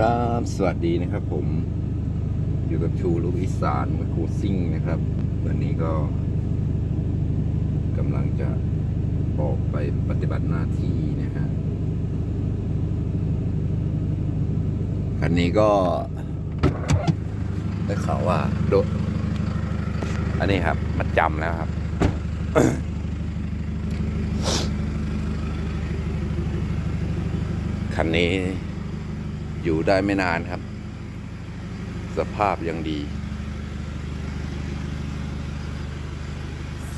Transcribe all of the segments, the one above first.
ครับ สวัสดีนะครับผม อยู่กับชูลูกอีสานกับครูซิ่งนะครับ วันนี้ก็กำลังจะออกไปปฏิบัติหน้าที่นะฮะคันนี้ก็ได้ข่าวว่าโดอันนี้ครับมัดจำแล้วครับคันนี้ อยู่ได้ไม่นานครับ สภาพยังดี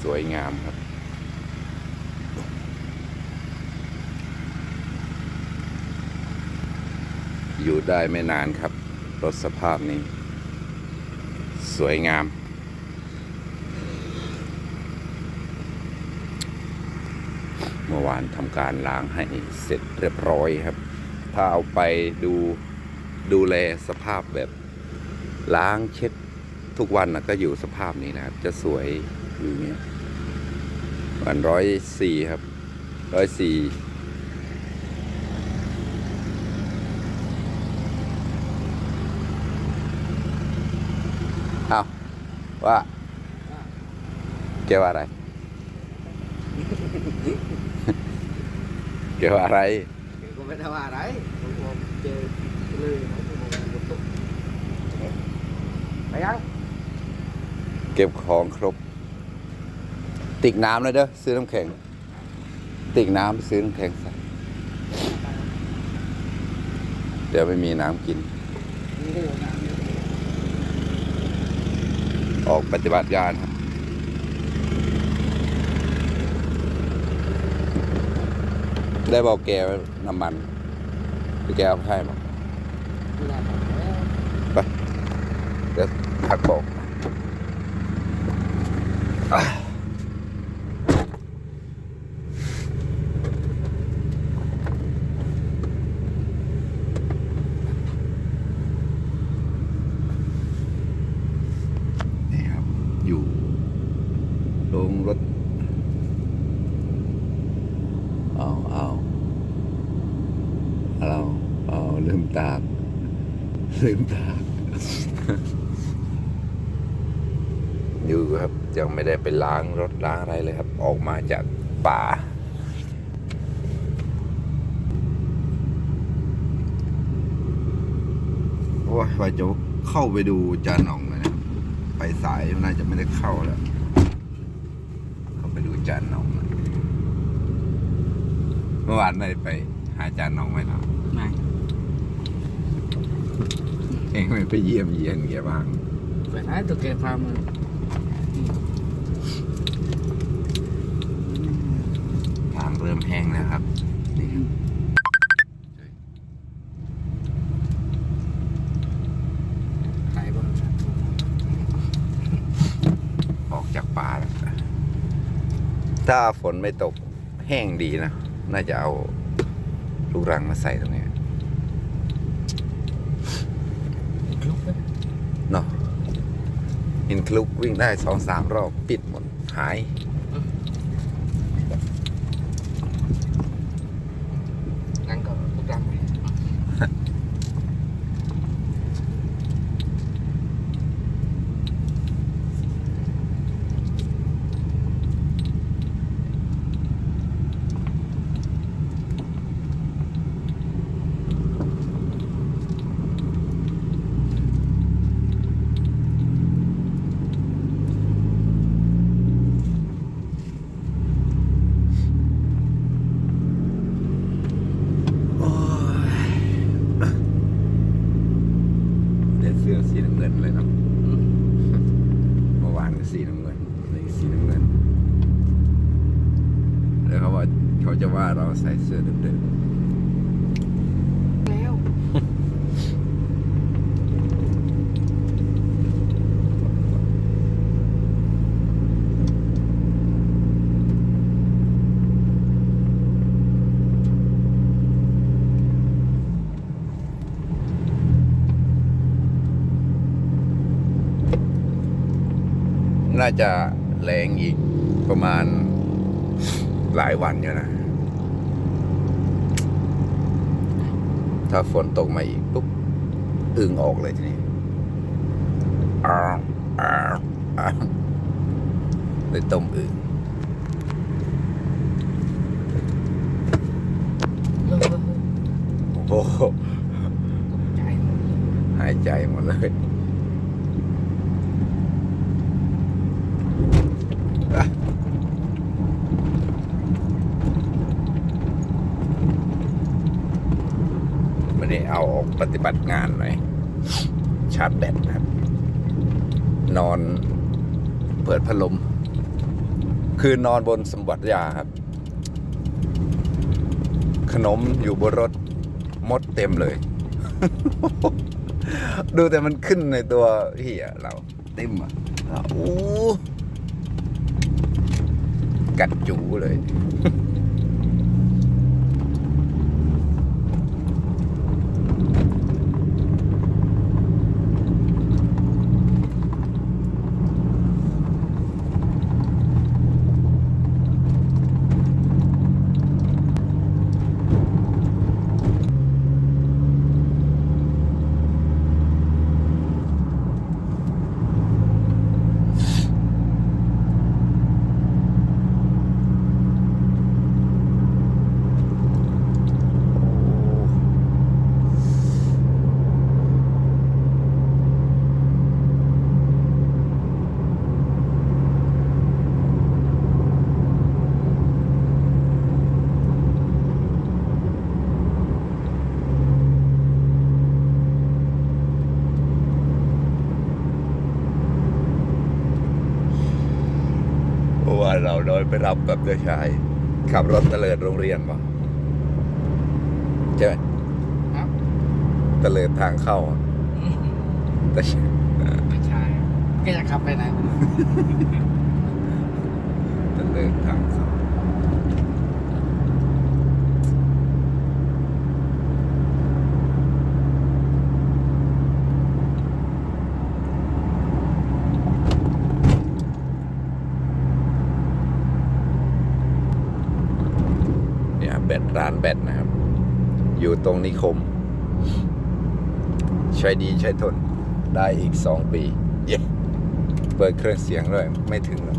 สวยงามครับ อยู่ได้ไม่นานครับ รถสภาพนี้ สวยงาม เมื่อวานทำการล้างให้เสร็จเรียบร้อยครับ ถ้าเอาไปดูดูแลสภาพแบบล้างเช็ดทุกวันนะก็อยู่สภาพนี้นะครับ จะสวยอยู่เนี้ยวันร้อยสี่ครับร้อยสี่เอาว่าเกี่ยวอะไร เกี่ยวอะไร ไม่ได้ว่าอะไรผมบอกเจอเลยนะผมบอกบนโต๊ะไปยังเก็บของครบ ติกน้ำเลยเด้อซื้อน้ำแข็ง ติกน้ำซื้อน้ำแข็งใส่เดี๋ยวไม่มีน้ำกินนี่ก็อยู่น้ำอยู่ออกปฏิบัติการครับ ได้บอกแกว่าน้ำมันพี่แกเอาให้มาไม่ได้บอกแล้วเดี๋ยวพักบอกอะนี่ครับ อยู่โรงรถ เอาเอาเอาเอา ลืมตากลืมตากอยู่ครับ ยังไม่ได้ไปล้างรถล้างอะไรเลยครับ ออกมาจากป่า โอ้ยว่าจะเข้าไปดูจานหน่องเลยนะไปสายน่าจะไม่ได้เข้าแล้ว เข้าไปดูจานหน่องนะเมื่อวานได้ไปหาจานหน่องไหมล่ะ ไม่เองไม่ไปเยี่ยมเยียนแกบ้างไปไหนตัวแกพามาทางเริ่มแห้งแล้วครับ นี่ครับขายบ้างออกจากป่าแล้วถ้าฝนไม่ตกแห้งดีนะ น่าจะเอาลูกรังมาใส่ตรงนี้ คลุกไป เนาะ อินคลุกวิ่งได้สองสามรอบปิดหมดหาย นั่นก็ทุกรังไป โอ้ยเด็ดเสื้อสีน้ำ เงินเลยเนาะเมื่อวานก็สีน้ำเงินวันนี้สีน้ำเงิน แล้วเขาว่าเขาจะว่าเราใส่เสื้อเดิมแล้วๆ น่าจะแรงอีกประมาณหลายวันอยู่นะ ถ้าฝนตกมาอีกปุ๊บอึ่งออกเลยทีนี้อ้าวอ้าวอ้าวเลยต้มอึ่งเออโอ้โหตกใจหมดเลยหายใจหมดเลยอะไม่ได้เอาออก ปฏิบัติงานหน่อย ชาร์จแบตนะครับ นอนเปิดพัดลม คือนอนบนสมบัติยาครับ ขนมอยู่บนรถมดเต็มเลย ดูแต่มันขึ้นในตัวพี่อะเราเต็มอะอะโอ้กัดจูเลยะว่าเราโดนไปรับแบบเจ้าชาย ขับรถเตลิดโรงเรียนมาใช่ไหมครับเตลิดทางเข้าอะแต่ไม่ใช่ก็จะขับไปไหน เตลิดทางเข้าเนี่ยแบต ร้านแบตนะครับ อยู่ตรงนิคม ใช้ดีใช้ทนได้อีกสองปี เย้เปิดเครื่องเสียงด้วยไม่ถึงหรอก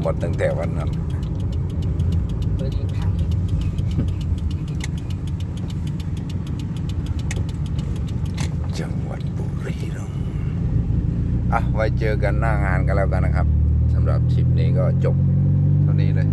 หมดตั้งแต่วันนั้นเปิดอีกครั้งจังหวัดบุรีรัมย์อะไว้เจอกันหน้างานกันแล้วกันนะครับสำหรับทริปนี้ก็จบเท่านี้เลย